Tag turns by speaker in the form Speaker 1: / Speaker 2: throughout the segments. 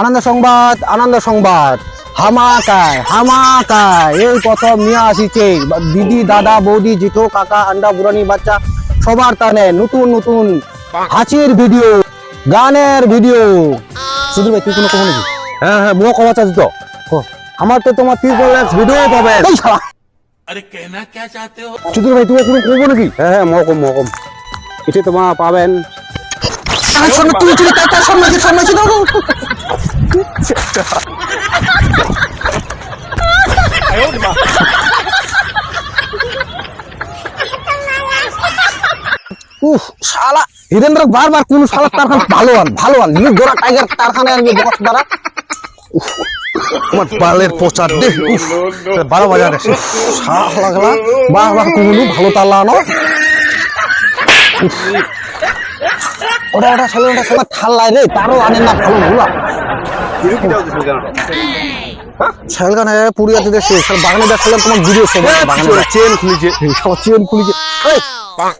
Speaker 1: আনন্দ সংবাদ আনন্দ সংবাদ। হামাকায় হামাকায়। এই প্রথম নিয়ে আসিছে। দিদি দাদা বৌদি জিঠো কাকা আন্ডা বুড়ানি বাচ্চা সবার তানে নতুন নতুন হাসির ভিডিও গানের ভিডিও। সুধীর ভাই তুই কোনো হ্যাঁ, হ্যাঁ, কমো নাকি হ্যাঁ হ্যাঁ মুখ কমা চাচ্ছি তো। আমার তো তোমার ভিডিও পাবে।
Speaker 2: আরে কেনা কে চাতে
Speaker 1: হো? ভাই তুমি কোনো কমো নাকি? হ্যাঁ হ্যাঁ মহকম মহকম। এটি তোমার পাবেন সামনে তুই চলে তার তার সামনে সামনে ছিল উফ শালা হীরেন্দ্র বারবার কোন শালা তারখান ভালো আন ভালো আন মুখ ধরা টাইগার তারখানে আনবে বকস দ্বারা। আমার বালের পোচার দে উফ বারো বাজার এসে শাহ লাগলা বাহ কুমুলু ভালো তাল্লা আনো। উফ। ওটা ওটা শালা ওটা শালা ঠাল্লাই রে তারও আনে না ভালো গুলা শালগান পুরিয়াতে দেশে শাল বাগানে দেখলাম তোমার ভিডিও সব বাগানে চেন খুলেছে। সব চেন খুলেছে।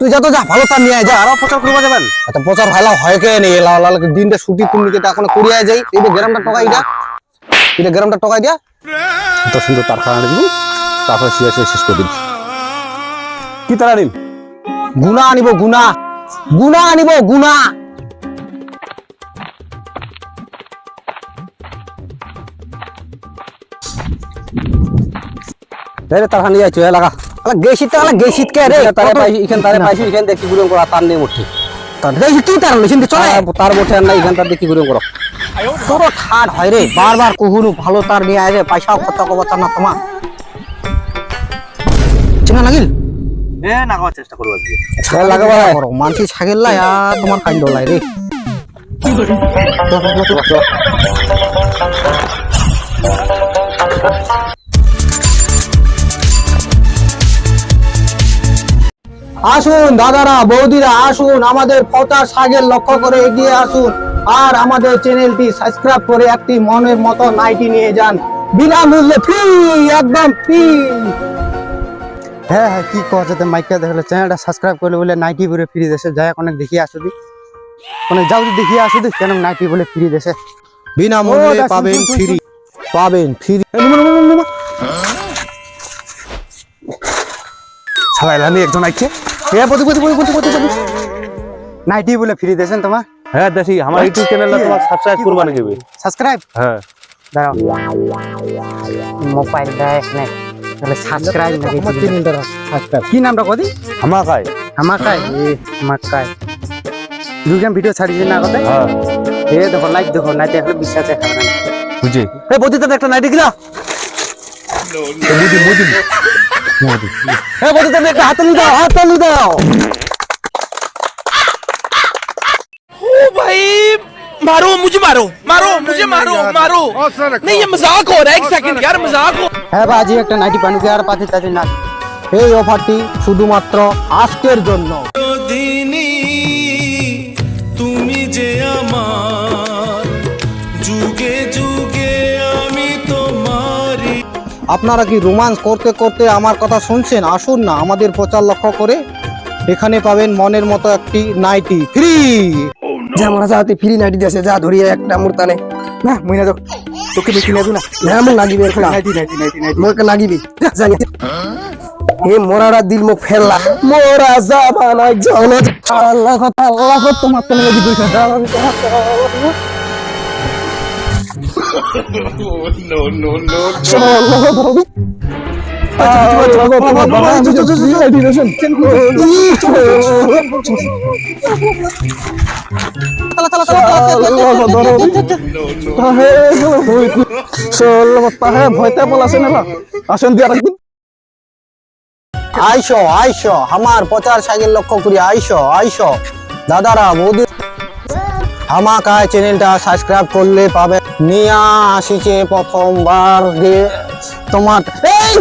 Speaker 1: তুই যা তো যা ভালো তার নিয়ে যা। আরও প্রচার করবা যাবেন? আচ্ছা প্রচার ভালো হয় কে নেই? লাল লাল দিনটা ছুটি তুমি যেটা এখন করিয়া যাই। এই যে গ্রামটা টকাই দিয়া এটা গ্রামটা টকাই দিয়া এত সুন্দর তার খানা দিব তারপরে শুয়ে শুয়ে শেষ করে দিন কি তারা নিন গুনা আনিব গুনা গুনা আনিব গুনা রে তার খানি যাইছো লাগা। আলা গেছিত তো আলা গেছিত কে রে? তারে পাই ইখান তারে পাইছি ইখান দেখি গুরুম করা তার নেই মুঠি। তার দেখি তুই তার লইছিন চলে। তার মুঠে আর না ইখান তার দেখি গুরুম করো? পুরো ঠাট হয় রে। বারবার কুহুরু ভালো তার নিয়ে আয় রে খরচ করব না তোমার। চিনা লাগিল?
Speaker 3: হ্যাঁ নাগাবার চেষ্টা করব আজকে।
Speaker 1: ছাগল লাগাবা করো মানসি ছাগল লাই আর তোমার কাণ্ড লাই রে। আসুন দাদারা বৌদিরা আসুন আমাদের পচার শাকের লক্ষ্য করে এগিয়ে আসুন। আর আমাদের চ্যানেলটি সাবস্ক্রাইব করে একটি মনের মতো নাইটি নিয়ে যান। বিনামূল্যে ফ্রি একদম ফ্রি।
Speaker 4: হ্যাঁ হ্যাঁ কি যাতে মাইকটা দেখলে চ্যানেলটা সাবস্ক্রাইব করলে বলে নাইটি বলে ফ্রি দেশে। যাই অনেক দেখিয়ে আসো দি অনেক যাও দি দেখিয়ে আসো দি কেন নাইটি বলে ফ্রি দেশে?
Speaker 1: বিনামূল্যে পাবেন ফ্রি। পাবেন ফ্রি।
Speaker 4: সবাই আমি একজন আইছে। এ বদি বদি নাইটি বলে ফ্রি দেছেন তোমার?
Speaker 3: হ্যাঁ দেখি আমার ইউটিউব চ্যানেলটা তোমার সাবস্ক্রাইব করবা নাকি
Speaker 4: সাবস্ক্রাইব
Speaker 3: হ্যাঁ।
Speaker 4: দাঁড়াও। মোবাইল দেখ নে তাহলে সাবস্ক্রাইব নাকি?
Speaker 1: সাবস্ক্রাইব
Speaker 4: কি নামটা কদি?
Speaker 3: আমার খাই
Speaker 4: আমার কাই এ আমার কাই দুজন ভিডিও ছাড়িয়েছে না কথা
Speaker 3: হ্যাঁ।
Speaker 4: এ দেখো লাইক দেখো না দেখলে বিশ্বাস খাবে না।
Speaker 3: বুঝি।
Speaker 1: এই বদিতে একটা নাইটি গিলা
Speaker 3: মুদি মুদি
Speaker 1: এই বদিতে একটা হাততালি দাও হাততালি দাও
Speaker 2: भाई मारो मुझे मारो मारो मुझे मारो मारो नहीं ये मजाक हो रहा है एक सेकंड यार मजाक हो
Speaker 4: হ্যাঁ বাজি একটা নাইটি পানু কি আর পাতি তাতি না
Speaker 1: এই অফারটি শুধুমাত্র আজকের জন্য আপনারা কি রোমান্স করতে করতে আমার কথা শুনছেন আসুন না আমাদের প্রচার লক্ষ্য করে এখানে পাবেন মনের মতো একটি নাইটি ফ্রি
Speaker 4: যে আমরা যাতে ফ্রি নাইটি দেশে যা ধরিয়ে একটা মুরতানে না মুই না তো তোকে দেখি না না লাগিবি এখন নাইটি নাইটি নাইটি নাইটি মুখ লাগিবি জানি এ মোরারা দিল মুখ ফেললা মোরা জাবানা জন
Speaker 1: আল্লাহ কথা আল্লাহ তোমার তো লাগি ভয়তে আসেন দিয়া রাখবেন আইসো আইসো আমার প্রচার সাইকেল লক্ষ্য করি আইসো আইসো দাদারা বৌদি হামাকায় চ্যানেলটা সাবস্ক্রাইব করলে পাবে। নিয়া আসিছে প্রথমবার তোমার এই